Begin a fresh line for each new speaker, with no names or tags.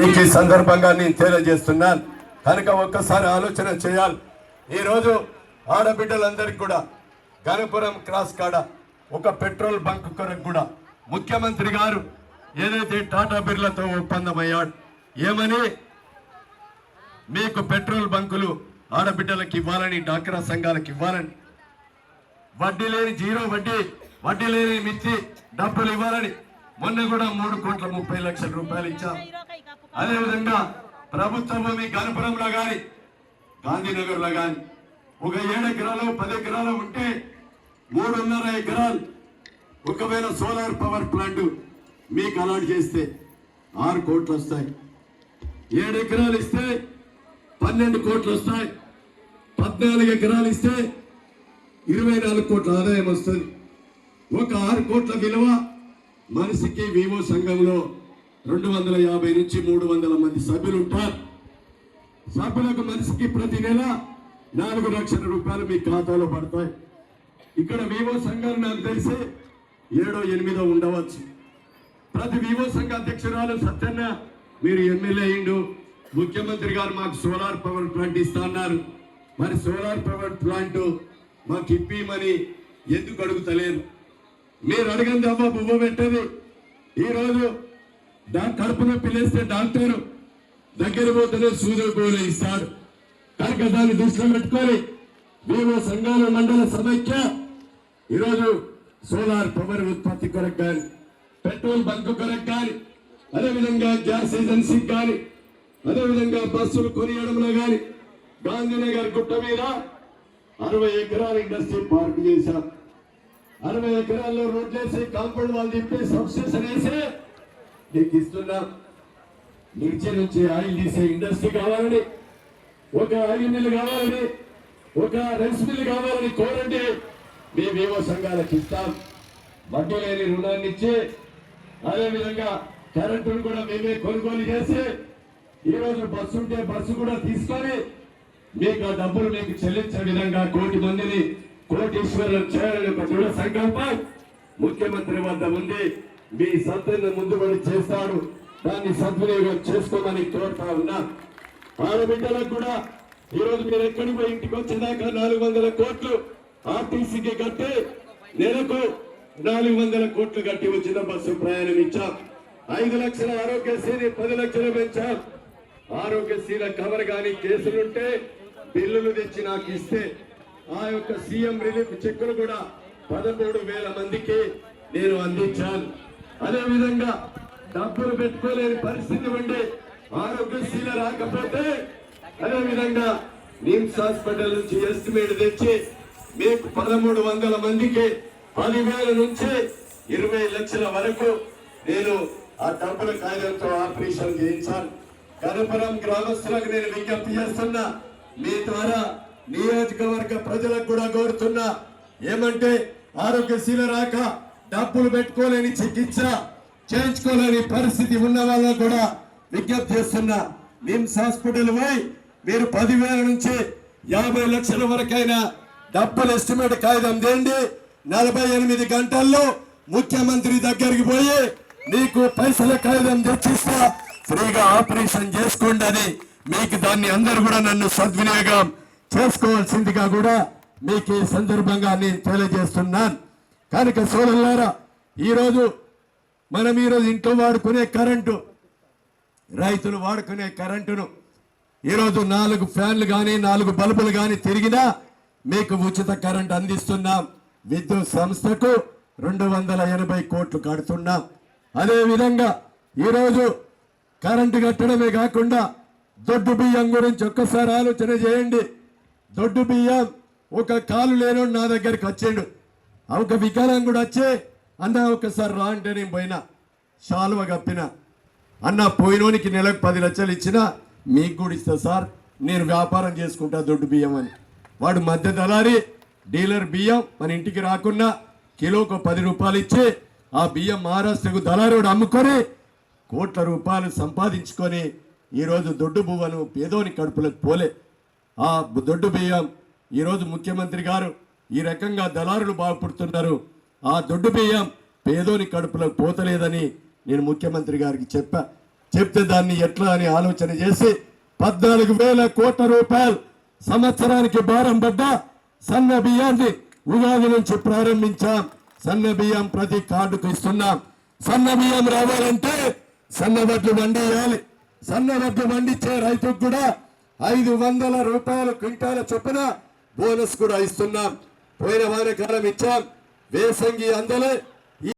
మీకు ఈ సందర్భంగా నేను తెలియజేస్తున్నాను. కనుక ఒక్కసారి ఆలోచన చేయాలి. ఈరోజు ఆడబిడ్డలందరికీ కూడా గణపురం క్రాస్ కాడ ఒక పెట్రోల్ బంక్ కొరకు కూడా ముఖ్యమంత్రి గారు ఏదైతే టాటా బిర్లతో ఒప్పందమయ్యాడు ఏమని? మీకు పెట్రోల్ బంకులు ఆడబిడ్డలకు ఇవ్వాలని డాక్రా సంఘాలకు ఇవ్వాలని. వడ్డీ లేని జీరో వడ్డీ వడ్డీ లేని మిర్చి డబ్బులు ఇవ్వాలని. మొన్న కూడా మూడు కోట్ల ముప్పై లక్షల రూపాయలు ఇచ్చాం. అదేవిధంగా ప్రభుత్వ భూమి గణపురంలో గాని గాంధీనగర్లో గాని ఒక ఏడు ఎకరాలు పది ఎకరాలు ఉంటే మూడున్నర ఎకరాలు ఒకవేళ సోలార్ పవర్ ప్లాంట్ మీకు అలాట్ చేస్తే ఆరు కోట్లు వస్తాయి. ఏడు ఎకరాలు ఇస్తే పన్నెండు కోట్లు వస్తాయి. పద్నాలుగు ఎకరాలు ఇస్తే ఇరవై నాలుగు కోట్ల ఆదాయం వస్తుంది. ఒక ఆరు కోట్ల విలువ మనిషికి వివో సంఘంలో రెండు వందల యాభై నుంచి మూడు వందల మంది సభ్యులు ఉంటారు సభ్యులకు మనిషికి ప్రతి నెల నాలుగు లక్షల రూపాయలు మీ ఖాతాలో పడతాయి. ఇక్కడ వివో సంఘాలు నాకు తెలిసి ఏడో ఎనిమిదో ఉండవచ్చు. ప్రతి వివో సంఘ అధ్యక్షురాలు సత్యన్న మీరు ఎమ్మెల్యే అయిండు ముఖ్యమంత్రి గారు మాకు సోలార్ పవర్ ప్లాంట్ ఇస్తా అన్నారు. మరి సోలార్ పవర్ ప్లాంట్ మాకు ఇప్పిమని ఎందుకు అడుగుతలేరు? మీరు అడగండి అమ్మ బువ్వ పెట్టదు ఈరోజు కడుపు నొప్పి లేస్తే డాక్టర్. దగ్గర పోతేనే సూదులు గోలు ఇస్తాడు కనుక దాన్ని దృష్టిలో పెట్టుకొని మేము సంఘాల మండల సమైక్య. ఈరోజు సోలార్ పవర్ ఉత్పత్తి కొరకు కానీ పెట్రోల్ బంక్ కొరకు కానీ అదేవిధంగా గ్యాస్ ఏజెన్సీకి కానీ అదేవిధంగా బస్సులు కొనియడంలో కానీ గాంధీనగర్ గుట్ట మీద అరవై ఎకరాల ఇండస్ట్రీ పార్క్ చేశాం. అరవై ఎకరాల్లో రోడ్లు వేసి కాంపౌండ్ వాళ్ళు తిప్పి సబ్స్టేషన్ వేసి నీకు ఇస్తున్నాం మిర్చి నుంచి ఆయిల్ తీసే ఇండస్ట్రీ కావాలని ఒక ఆయిల్ మిల్ కావాలని ఒక రైస్ మిల్ కావాలని కోరండి మేమేవో సంఘాలకు ఇస్తాం. వడ్డీ లేని రుణాన్ని ఇచ్చి అదేవిధంగా కరెంటును కూడా మేమే కొనుగోలు చేసి ఈ రోజు బస్సు ఉంటే బస్సు కూడా తీసుకొని మీకు ఆ డబ్బులు మీకు చెల్లించే విధంగా కోటి మందిని కోటీశ్వరులు చేయాలని ఒక దృఢ సంకల్పం. ముఖ్యమంత్రి వద్ద ఉంది. మీ సత్యను ముందుబడి చేస్తాడు. దాన్ని సద్వినియోగం చేసుకోమని కోరుతా ఉన్నా. ఆడబిడ్డలకు కూడా ఈరోజు మీరు ఎక్కడికి పోయి ఇంటికి వచ్చేదాకా నాలుగు వందల కోట్లు ఆర్టీసీకి కట్టి నెలకు నాలుగు వందల కోట్లు కట్టి వచ్చిన బస్సు ప్రయాణం ఇచ్చాం. ఐదు లక్షల ఆరోగ్యశ్రీని పది లక్షలు పెంచాం. ఆరోగ్యశ్రీల కవర్ కానీ కేసులుంటే బిల్లులు తెచ్చి నాకు ఇస్తే ఆ యొక్క సీఎం రిలీఫ్ చెక్కులు కూడా పదమూడు వేల మందికి నేను అందించాను. అదే విధంగా డబ్బులు పెట్టుకోలేని పరిస్థితి ఉండి ఆరోగ్యశ్రీల రాకపోతే అదే విధంగా నిమ్స్ హాస్పిటల్ నుంచి ఎస్టిమేట్ తెచ్చి మీకు పదమూడు వందల మందికి పదివేల నుంచి ఇరవై లక్షల వరకు నేను ఆ డబ్బుల కాయలతో ఆపరేషన్ చేయించాను. గణపురం గ్రామస్తులకు నేను విజ్ఞప్తి చేస్తున్నా మీ ద్వారా నియోజకవర్గ ప్రజలకు కూడా కోరుతున్నా ఏమంటే ఆరోగ్యశీల రాక డబ్బులు పెట్టుకోలేని చికిత్స చేయించుకోలేని పరిస్థితి ఉన్న వాళ్ళకు కూడా విజ్ఞప్తి చేస్తున్నా. నిమ్స్ హాస్పిటల్ పోయి మీరు పదివేల నుంచి యాభై లక్షల వరకైనా డబ్బులు ఎస్టిమేట్ కాగితం తేండి నలభై ఎనిమిది గంటల్లో ముఖ్యమంత్రి దగ్గరికి పోయి నీకు పైసల కాగితం తెచ్చిస్తా. ఫ్రీగా ఆపరేషన్ చేసుకోండి అని మీకు దాన్ని అందరూ కూడా నన్ను సద్వినియోగం చేసుకోవాల్సిందిగా కూడా మీకు ఈ సందర్భంగా నేను తెలియజేస్తున్నాను. కనుక సోదరులారా ఈరోజు మనం ఈరోజు ఇంట్లో వాడుకునే కరెంటు రైతులు వాడుకునే కరెంటును ఈరోజు నాలుగు ఫ్యాన్లు కానీ నాలుగు బల్బులు కానీ తిరిగినా మీకు ఉచిత కరెంట్ అందిస్తున్నాం. విద్యుత్ సంస్థకు రెండు వందల ఎనభై కోట్లు కడుతున్నాం. అదేవిధంగా ఈరోజు కరెంటు కట్టడమే కాకుండా దొడ్డు బియ్యం గురించి ఒక్కసారి ఆలోచన చేయండి. దొడ్డు బియ్యం ఒక కాలు లేనోడు నా దగ్గరికి వచ్చాడు. ఒక వికారం కూడా వచ్చే. అన్న ఒకసారి రా అంటే నేను పోయినా. శాలువ కప్పిన. అన్న పోయినోనికి నెలకు పది లక్షలు ఇచ్చినా మీకు కూడా ఇస్తా సార్. నేను వ్యాపారం చేసుకుంటా దొడ్డు బియ్యం అని. వాడు మధ్య దళారి డీలర్ బియ్యం మన ఇంటికి రాకున్నా కిలోకు పది రూపాయలు ఇచ్చి ఆ బియ్యం మహారాష్ట్రకు దళారుడు అమ్ముకొని కోట్ల రూపాయలు సంపాదించుకొని ఈరోజు దొడ్డు బువ్వను పేదోని కడుపులకు పోలే. ఆ దొడ్డు బియ్యం ఈరోజు ముఖ్యమంత్రి గారు ఈ రకంగా దళారులు బాగుపడుతున్నారు. ఆ దొడ్డు బియ్యం పేదోని కడుపులకు పోతలేదని నేను ముఖ్యమంత్రి గారికి చెప్పా. చెప్తే దాన్ని ఎట్లా అని ఆలోచన చేసి పద్నాలుగు వేల కోట్ల రూపాయలు సంవత్సరానికి భారం పడ్డ సన్న బియ్యాన్ని ఉగాది నుంచి ప్రారంభించాం. సన్న బియ్యం ప్రతి కార్డుకు ఇస్తున్నాం. సన్న బియ్యం రావాలంటే సన్నబడ్లు మండియాలి సన్నబడ్లు మండిచ్చే రైతుకు కూడా ఐదు వందల రూపాయల క్వింటాల చొప్పున బోనస్ కూడా ఇస్తున్నాం. పోయిన వారకాలం ఇచ్చాం వేసంగి అందలే